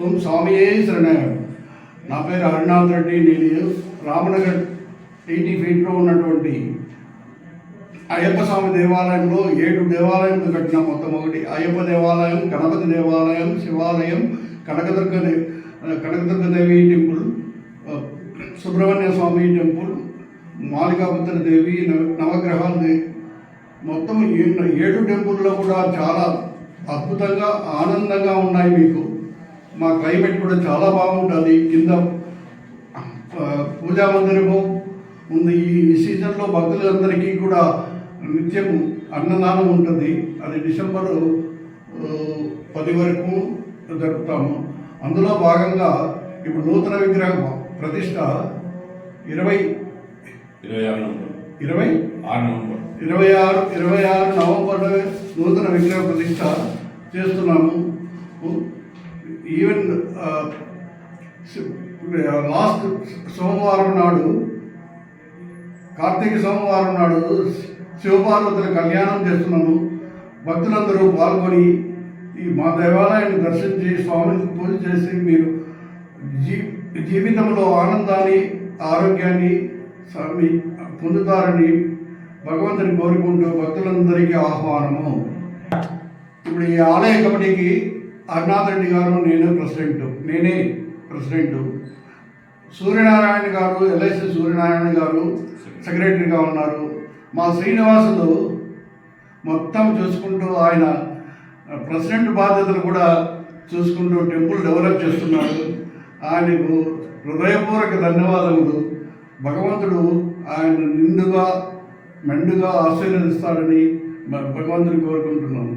ఓం స్వామియే శరణాయం నా పేరు హరినాథ్ రెడ్డి నేను రామనగర్ ఎయిటీ ఫీట్లో ఉన్నటువంటి అయ్యప్ప స్వామి దేవాలయంలో ఏడు దేవాలయం కట్టిన మొత్తం ఒకటి అయ్యప్ప దేవాలయం గణపతి దేవాలయం శివాలయం కనకదుర్గ దే- కనకదుర్గ దేవి టెంపుల్ సుబ్రహ్మణ్య స్వామి టెంపుల్ మాలికాపుత్ర దేవి నవ- నవగ్రహాల మొత్తం ఏడు టెంపుల్లో కూడా చాలా అద్భుతంగా ఆనందంగా ఉన్నాయి మీకు. మా క్లైమేట్ కూడా చాలా బాగుంటుంది. కింద పూజా మందిరము ఉంది. ఈ సీజన్లో భక్తులందరికీ కూడా నిత్యం అన్నదానం ఉంటుంది. అది డిసెంబర్ పది వరకు జరుపుతాము. అందులో భాగంగా ఇప్పుడు నూతన విగ్రహ ప్రతిష్ట ఇరవై ఇరవై ఆరు ఇరవై ఆరు నవంబర్. ఇరవై ఆరు ఇరవై ఆరు నవంబర్ నూతన విగ్రహ ప్రతిష్ట చేస్తున్నాము. ఈవెన్ లాస్ట్ సోమవారం నాడు కార్తీక సోమవారం నాడు శివపార్వతుల కళ్యాణం చేస్తున్నాము. భక్తులందరూ పాల్గొని ఈ మా దేవాలయాన్ని దర్శించి స్వామిని పూజ చేసి మీరు జీ జీవితంలో ఆనందాన్ని ఆరోగ్యాన్ని స్వామి పొందుతారని భగవంతుని కోరుకుంటూ భక్తులందరికీ ఆహ్వానము. ఇప్పుడు ఈ ఆలయ కమిటీకి అరుణాథ్ రెడ్డి గారు నేను ప్రెసిడెంట్ నేనే ప్రెసిడెంట్. సూర్యనారాయణ గారు ఎల్ఐసి సూర్యనారాయణ గారు సెక్రటరీగా ఉన్నారు. మా శ్రీనివాసులు మొత్తం చూసుకుంటూ ఆయన ప్రెసిడెంట్ బాధ్యతలు కూడా చూసుకుంటూ టెంపుల్ డెవలప్ చేస్తున్నారు. ఆయనకు హృదయపూర్వక ధన్యవాదములు. భగవంతుడు ఆయన నిండుగా మెండుగా ఆశీర్వదిస్తాడని భగవంతుని కోరుకుంటున్నాము.